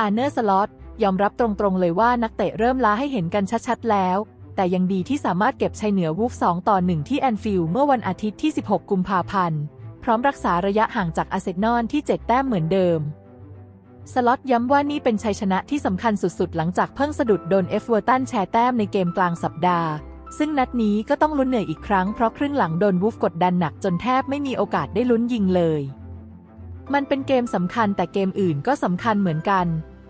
อาร์เนอร์สล็อตยอมรับตรงๆเลยว่านักเตะเริ่มล้าให้เห็นกันชัดๆแล้ว แต่ยังดีที่สามารถเก็บชัยเหนือวูฟ2ต่อ1ที่แอนฟิลด์เมื่อวันอาทิตย์ที่ 16 กุมภาพันธ์ พร้อมรักษาระยะห่างจากอาเซนอลที่ 7 แต้มเหมือนเดิม สล็อตย้ำว่านี่เป็นชัยชนะที่สำคัญสุดๆ หลังจากเพิ่งสะดุดโดนเอฟเวอร์ตันแชร์แต้มในเกมกลางสัปดาห์ซึ่งนัดนี้ก็ต้องลุ้นเหนื่อยอีกครั้งเพราะครึ่งหลังโดนวูฟกดดันหนักจนแทบไม่มีโอกาสได้ลุ้นยิงเลย มันเป็นเกมสำคัญแต่เกมอื่นก็สำคัญเหมือนกัน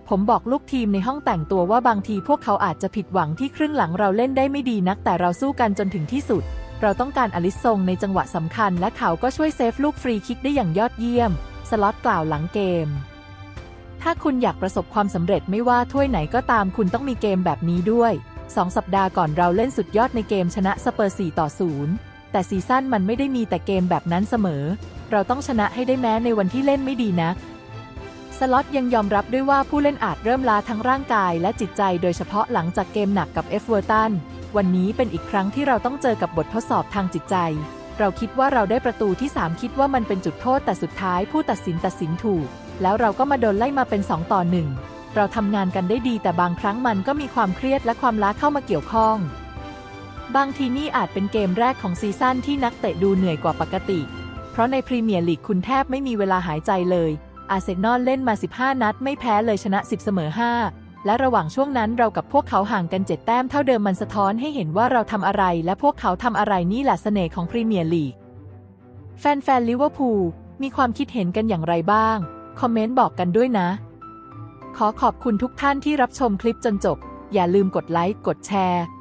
ผมบอกลูกทีมในห้องแต่งตัวว่าบางทีพวกเขาอาจจะผิดหวังที่ครึ่งหลังเราเล่นได้ไม่ดีนักแต่เราสู้กันจนถึงที่สุด เราต้องการอลิสซงในจังหวะสำคัญ และเขาก็ช่วยเซฟลูกฟรีคิกได้อย่างยอดเยี่ยม สล็อตกล่าวหลังเกม ถ้าคุณอยากประสบความสำเร็จไม่ว่าถ้วยไหนก็ตามคุณต้องมีเกมแบบนี้ด้วย 2 สัปดาห์ก่อนเราเล่นสุดยอดในเกมชนะสเปอร์4ต่อ0 แต่ซีซั่นมันไม่ได้มีแต่เกมแบบนั้นเสมอ เราต้องชนะให้ได้แม้ในวันที่เล่นไม่ดีนะสล็อตยังยอมรับด้วยว่าผู้เล่นอาจเริ่มล้าทั้งร่างกายและจิตใจโดยเฉพาะหลังจากเกมหนักกับเอฟเวอร์ตันวันนี้เป็นอีกครั้งที่เราต้องเจอกับบททดสอบทางจิตใจ เราคิดว่าเราได้ประตูที่ 3 คิดว่ามันเป็นจุดโทษแต่สุดท้ายผู้ตัดสินตัดสินถูก แล้วเราก็มาโดนไล่มาเป็น 2 ต่อ1เราทำงานกันได้ดีแต่บางครั้งมันก็มีความเครียดและความล้าเข้ามาเกี่ยวข้อง บางทีนี่อาจเป็นเกมแรกของซีซั่นที่นักเตะดูเหนื่อยกว่าปกติ เพราะในพรีเมียร์ลีกคุณแทบไม่มีเวลาหายใจเลย อาร์เซนอลเล่นมา 15 นัดไม่แพ้เลยชนะ 10 เสมอ 5 และระหว่างช่วงนั้นเรากับพวกเขาห่างกัน 7 แต้มเท่าเดิมมันสะท้อนให้เห็นว่าเราทำอะไร และพวกเขาทำอะไรนี่แหละเสน่ห์ของพรีเมียร์ลีก แฟนๆลิเวอร์พูลมีความคิดเห็นกันอย่างไรบ้าง คอมเมนต์บอกกันด้วยนะ ขอขอบคุณทุกท่านที่รับชมคลิปจนจบ อย่าลืมกดไลค์ กดแชร์